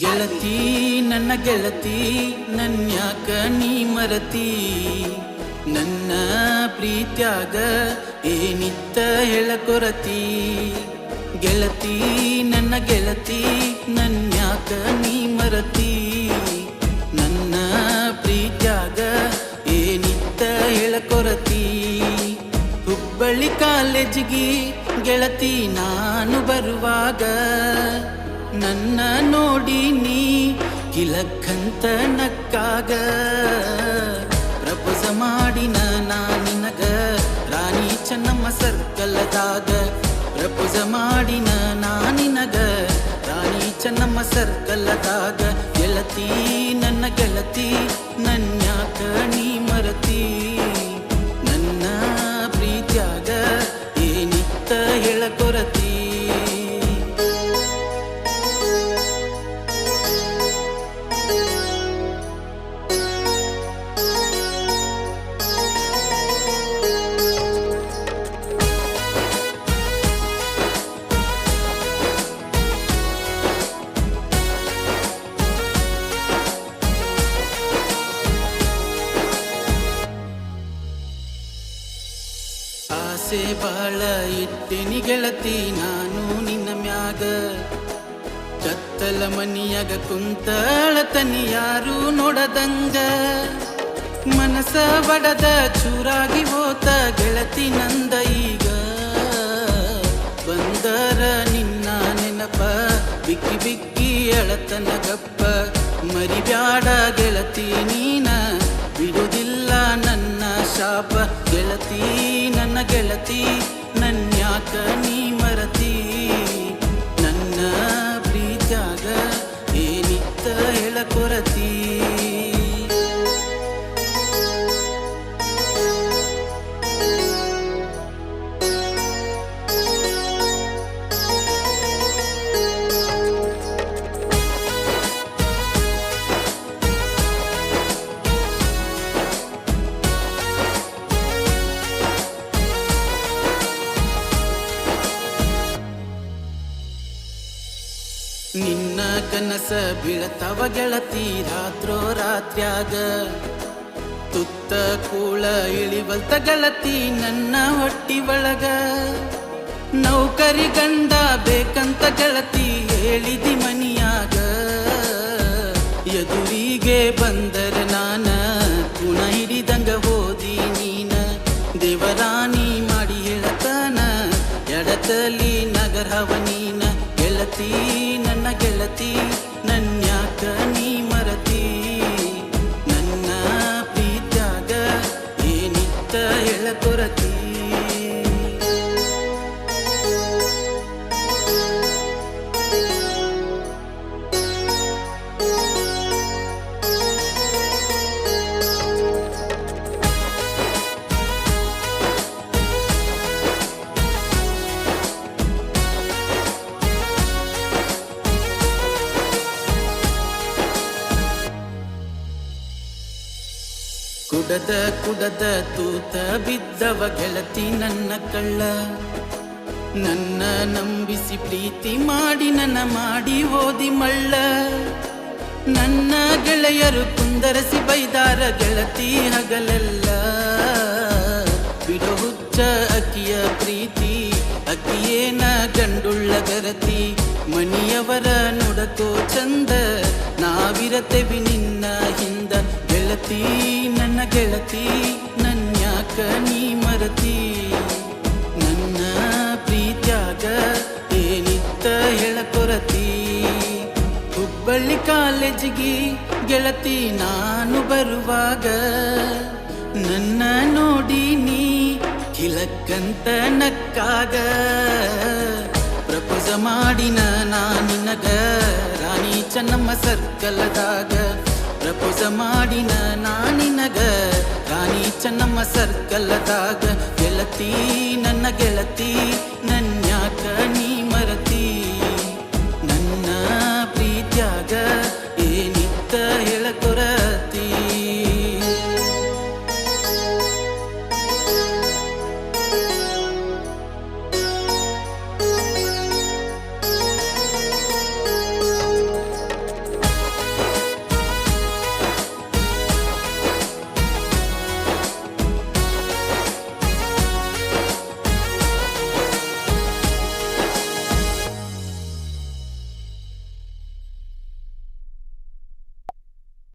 ಗೆಳತಿ, ನನ್ನ ಗೆಳತಿ, ನನ್ಯಾಕ ನೀ ಮರತಿ? ನನ್ನ ಪ್ರೀತ್ಯಾಗ ಏನಿತ್ತ ಹೇಳಕೊರತಿ? ಗೆಳತಿ, ನನ್ನ ಗೆಳತಿ, ನನ್ಯಾಕ ನೀ ಮರತಿ? ನನ್ನ ಪ್ರೀತ್ಯಾಗ ಏನಿತ್ತ ಹೇಳಕೊರತಿ? ಹುಬ್ಬಳ್ಳಿ ಕಾಲೇಜಿಗೆ ಗೆಳತಿ ನಾನು ಬರುವಾಗ ನನ್ನ ನೋಡಿ ನೀ ಕಿಲಕ್ಕಂತ ನಕ್ಕಾಗ. ಪ್ರಪೋಸ ಮಾಡಿನ ನಿನಗ. ರಾಣಿ ಚೆನ್ನಮ್ಮ ಸರ್ಕಲ್ದಾಗ. ಪ್ರಪೋಸ ಮಾಡಿನ ನಾನು ನಿನಗ. ರಾಣಿ ಚೆನ್ನಮ್ಮ ಸರ್ಕಲ್ದಾಗ. ಗೆಳತಿ, ನನ್ನ ಗೆಳತಿ, ನನ್ಯಾಕ ನೀ ಮರತಿ. ನನ್ನ ಪ್ರೀತಿಯಾಗ ಏನಿತ್ತ ಹೇಳಕೊರತಿ? ಆಸೆ ಬಾಳ ಇಟ್ಟೆನಿ ಗೆಳತಿ, ನಾನು ನಿನ್ನ ಮ್ಯಾಗ. ಕತ್ತಲ ಮನಿಯಾಗ ಕುಂತಳತನಿ, ಯಾರು ನೋಡದಂಗ. ಮನಸ ಬಡದ, ಚೂರಾಗಿ ಹೋತ ಗೆಳತಿ ನಂದ ಈಗ. ಬಂದರ ನಿನ್ನ ನೆನಪ, ಬಿಕ್ಕಿ ಬಿಕ್ಕಿ ಅಳತನ ಗಪ್ಪ. ಮರಿಬ್ಯಾಡ ಗೆಳತಿ ನೀನ, ಬಿಡುದಿಲ್ಲ ನನ್ನ ಶಾಪ. ಗೆಳತಿ ಗೆಳತಿ ನನ್ಯಾಕ ನೀ ಮರತಿ ನಿನ್ನ ಕನಸ ಬೀಳತವ ಗೆಳತಿ, ರಾತ್ರೋ ರಾತ್ರ್ಯಾಗ. ತುತ್ತ ಕೂಳ ಇಳಿವಲ್ತ ಗೆಳತಿ, ನನ್ನ ಹೊಟ್ಟಿ ಒಳಗ. ನೌಕರಿ ಗಂಡ ಬೇಕಂತ ಗೆಳತಿ, ಹೇಳಿದಿ ಮನಿಯಾಗ. ಎದುರಿಗೆ ಬಂದರ ನಾನ ಗುಣ ಹಿಡಿದಂಗ ಹೋದಿ ನೀನ. ದೇವರಾಣಿ ಮಾಡಿ ಹೇಳತನ, ಎಡತಲಿ ನಗರವ ನೀನ. ಗೆಳತಿ ನನ್ನ ಗೆಳತಿ ನನ್ಯಾಕ ನೀ ಮರತಿ? ನನ್ನ ಪ್ರೀತ್ಯಾಗ ಏನಿತ್ತ ಹೇಳಕೊರತಿ? ಕುಡದ ಕುಡದ ತೂತ ಬಿದ್ದವ ಗೆಳತಿ ನನ್ನ ಕಳ್ಳ. ನನ್ನ ನಂಬಿಸಿ ಪ್ರೀತಿ ಮಾಡಿ ನನ್ನ ಮಾಡಿ ಓದಿ ಮಳ್ಳ. ನನ್ನ ಗೆಳೆಯರು ಕುಂದರಸಿ ಬೈದಾರ ಗೆಳತಿ ಹಗಲೆಲ್ಲ. ಬಿಡು ಹುಚ್ಚ ಅಕ್ಕಿಯ ಪ್ರೀತಿ, ಅಕ್ಕಿಯೇನ ಗಂಡುಳ್ಳ ಗರತಿ ಮನಿಯವರ ನುಡಕೋ ಚಂದ, ನಾವಿರತೆ ಹಿಂದ ಗೆಳತಿ ನನ್ನ ಗೆಳತಿ ನನ್ನ ಯಾಕ ನೀ ಮರತಿ? ನನ್ನ ಪ್ರೀತ್ಯಾಗ ಏನಿತ್ತ ಹೇಳಕೊರತಿ? ಹುಬ್ಬಳ್ಳಿ ಕಾಲೇಜಿಗೆ ಗೆಳತಿ ನಾನು ಬರುವಾಗ, ನನ್ನ ನೋಡಿ ನೀ ಕಿಲಕ್ಕಂತ ನಕ್ಕಾಗ. ಪ್ರಪೋಸ ಮಾಡಿನ ನಾ ನಿನಗ ರಾಣಿ ಚೆನ್ನಮ್ಮ ಸರ್ಕಲ್ದಾಗ ಪೊಸ ಮಾಡಿನ ನಾನಿನಗ. ರಾಣಿ ಚೆನ್ನಮ್ಮ ಸರ್ಕಲದಾಗ ಗೆಳತಿ ನನ್ನ ಗೆಳತಿ ನನ್ಯಾಕ ನೀ